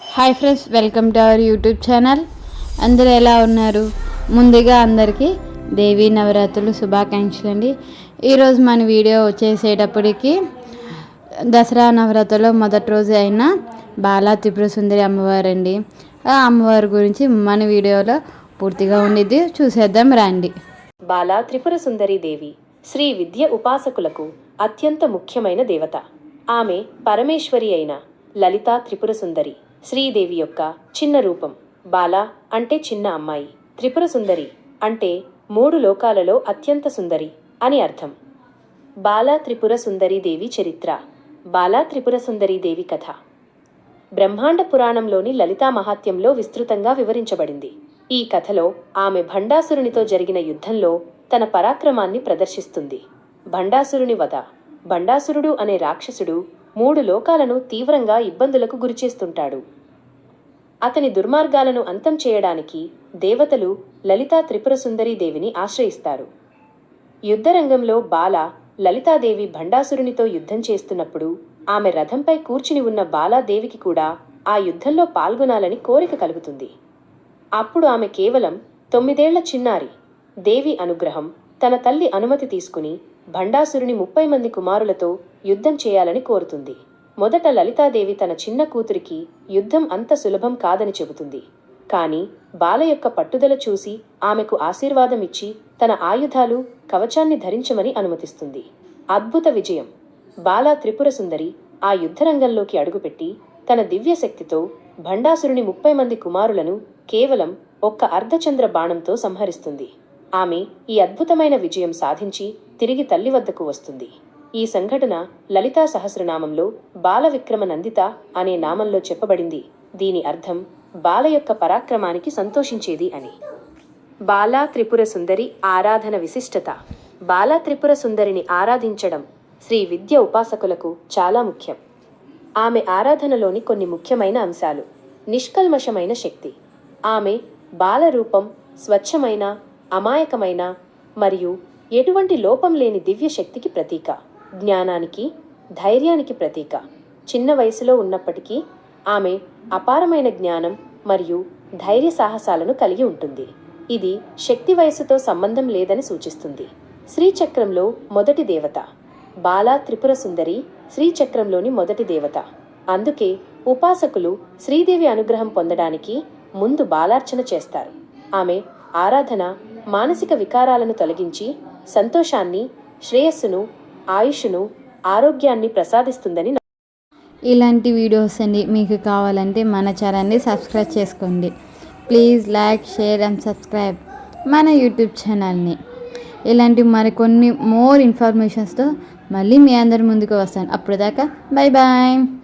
Hi friends welcome to our YouTube channel అందరూ ఎలా ఉన్నారు? ముందుగా అందరికీ దేవీ నవరాత్రులు శుభాకాంక్షలు అండి ఈరోజు మన వీడియో వచ్చేసేటప్పటికి దసరా నవరాత్రులో మొదటి రోజు అయిన బాలా త్రిపుర సుందరి అమ్మవారు అండి ఆ అమ్మవారి గురించి మన వీడియోలో పూర్తిగా ఉండిద్ది. చూసేద్దాం రండి. బాలా త్రిపుర సుందరి దేవి శ్రీ విద్య ఉపాసకులకు అత్యంత ముఖ్యమైన దేవత. ఆమె పరమేశ్వరి అయిన లలితా త్రిపుర సుందరి. శ్రీదేవి యొక్క చిన్న రూపం. బాల అంటే చిన్న అమ్మాయి. త్రిపుర సుందరి అంటే మూడు లోకాలలో అత్యంత సుందరి అని అర్థం. బాలా త్రిపుర సుందరి దేవి చరిత్ర. బాల త్రిపుర సుందరి దేవి కథ. బ్రహ్మాండ పురాణంలోని లలితా మహాత్యంలో విస్తృతంగా వివరించబడింది. ఈ కథలో ఆమె భండాసురునితో జరిగిన యుద్ధంలో తన పరాక్రమాన్ని ప్రదర్శిస్తుంది. భండాసురుని వధ. భండాసురుడు అనే రాక్షసుడు మూడు లోకాలను తీవ్రంగా ఇబ్బందులకు గురిచేస్తుంటాడు. అతని దుర్మార్గాలను అంతం చేయడానికి దేవతలు లలితా త్రిపుర సుందరీ దేవిని ఆశ్రయిస్తారు. యుద్ధరంగంలో బాల లలితాదేవి భండాసురునితో యుద్ధం చేస్తున్నప్పుడు ఆమె రథంపై కూర్చుని ఉన్న బాలాదేవికి కూడా ఆ యుద్ధంలో పాల్గొనాలని కోరిక కలుగుతుంది. అప్పుడు ఆమె కేవలం తొమ్మిదేళ్ళ చిన్నారి దేవి అనుగ్రహం తన తల్లి అనుమతి తీసుకుని భండాసురుని ముప్పై మంది కుమారులతో యుద్ధం చేయాలని కోరుతుంది. మొదట లలితాదేవి తన చిన్న కూతురికి యుద్ధం అంత సులభం కాదని చెబుతుంది. కాని బాల యొక్క పట్టుదల చూసి ఆమెకు ఆశీర్వాదమిచ్చి తన ఆయుధాలు కవచాన్ని ధరించమని అనుమతిస్తుంది. అద్భుత విజయం. బాల త్రిపుర సుందరి ఆ యుద్ధరంగంలోకి అడుగుపెట్టి తన దివ్యశక్తితో భండాసురుని ముప్పై మంది కుమారులను కేవలం ఒక్క అర్ధచంద్ర బాణంతో సంహరిస్తుంది. ఆమె ఈ అద్భుతమైన విజయం సాధించి తిరిగి తల్లి వద్దకు వస్తుంది. ఈ సంఘటన లలితా సహస్రనామంలో బాల విక్రమ నందిత అనే నామంలో చెప్పబడింది. దీని అర్థం బాల యొక్క పరాక్రమానికి సంతోషించేది అని. బాలా త్రిపుర సుందరి ఆరాధన విశిష్టత. బాలా త్రిపుర సుందరిని ఆరాధించడం శ్రీ విద్య ఉపాసకులకు చాలా ముఖ్యం. ఆమె ఆరాధనలోని కొన్ని ముఖ్యమైన అంశాలు. నిష్కల్మషమైన శక్తి. ఆమె బాలరూపం స్వచ్ఛమైన అమాయకమైన మరియు ఎటువంటి లోపం లేని దివ్య శక్తికి ప్రతీక. జ్ఞానానికి ధైర్యానికి ప్రతీక. చిన్న వయసులో ఉన్నప్పటికీ ఆమె అపారమైన జ్ఞానం మరియు ధైర్య సాహసాలను కలిగి ఉంటుంది. ఇది శక్తి వయసుతో సంబంధం లేదని సూచిస్తుంది. శ్రీచక్రంలో మొదటి దేవత. బాలా త్రిపుర సుందరి శ్రీచక్రంలోని మొదటి దేవత. అందుకే ఉపాసకులు శ్రీదేవి అనుగ్రహం పొందడానికి ముందు బాలార్చన చేస్తారు. ఆమె ఆరాధన మానసిక వికారాలను తొలగించి సంతోషాన్ని శ్రేయస్సును ఆయుష్ను ఆరోగ్యాన్ని ప్రసాదిస్తుందని ఇలాంటి వీడియోస్ అండి మీకు కావాలంటే మన ఛానల్ని సబ్స్క్రైబ్ చేసుకోండి. Please like share and subscribe మన యూట్యూబ్ ఛానల్ని. ఇలాంటి మరికొన్ని మోర్ ఇన్ఫర్మేషన్స్తో మళ్ళీ మీ అందరి ముందుకు వస్తాను. అప్పుడు దాకా బాయ్ బాయ్.